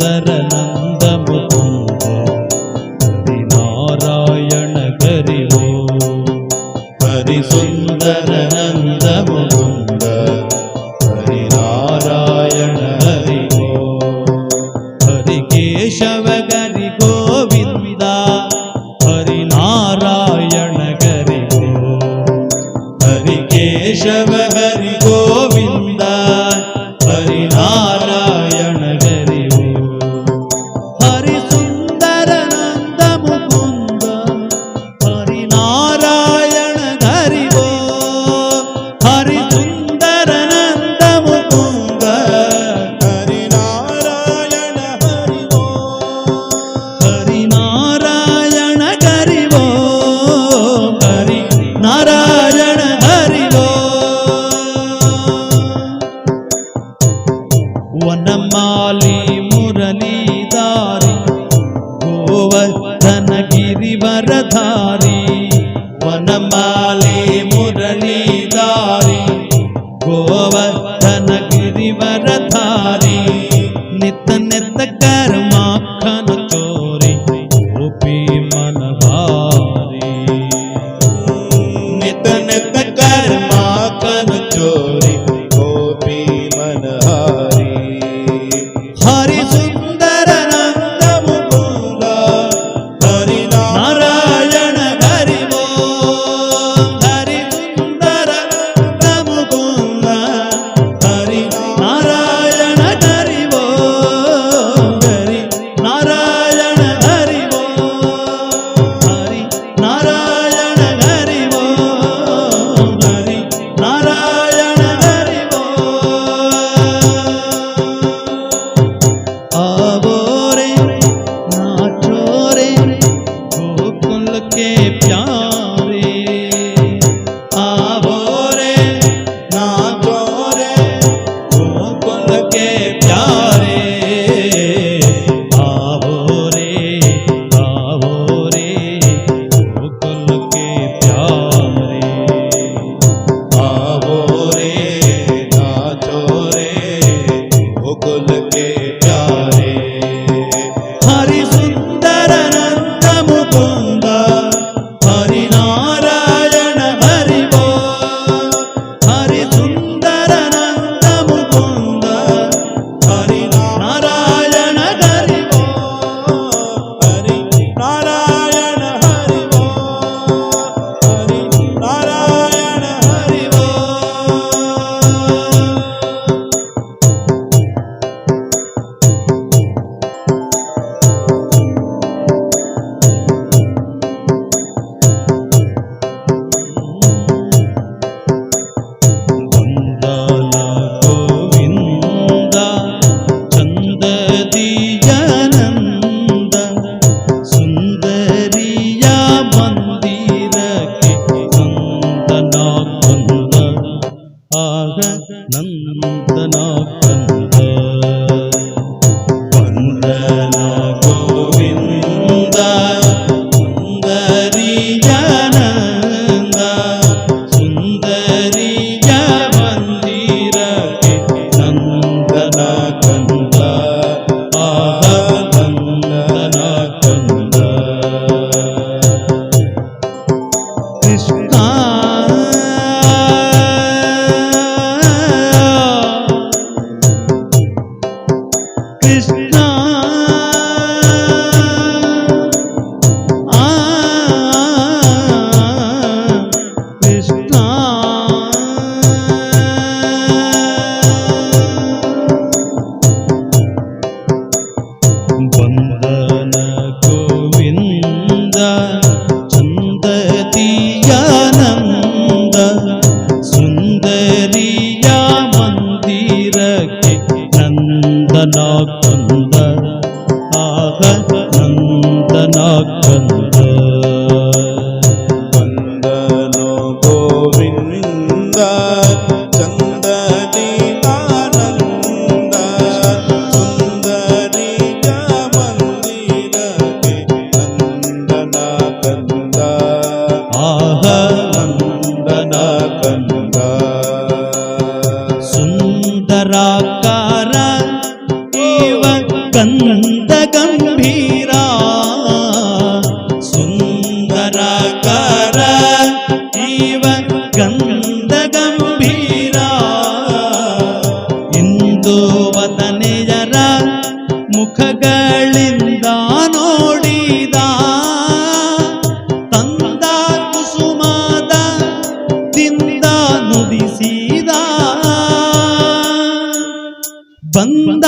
ಬರ మురళి మురళీధారి గోవర్ధన గిరివరధారి వనమాలి మురళీధారి గోవర్ధన గిరివరధారి నిత్త నిత్త కరు তোমার জন্য ஆனந்தம் வந்த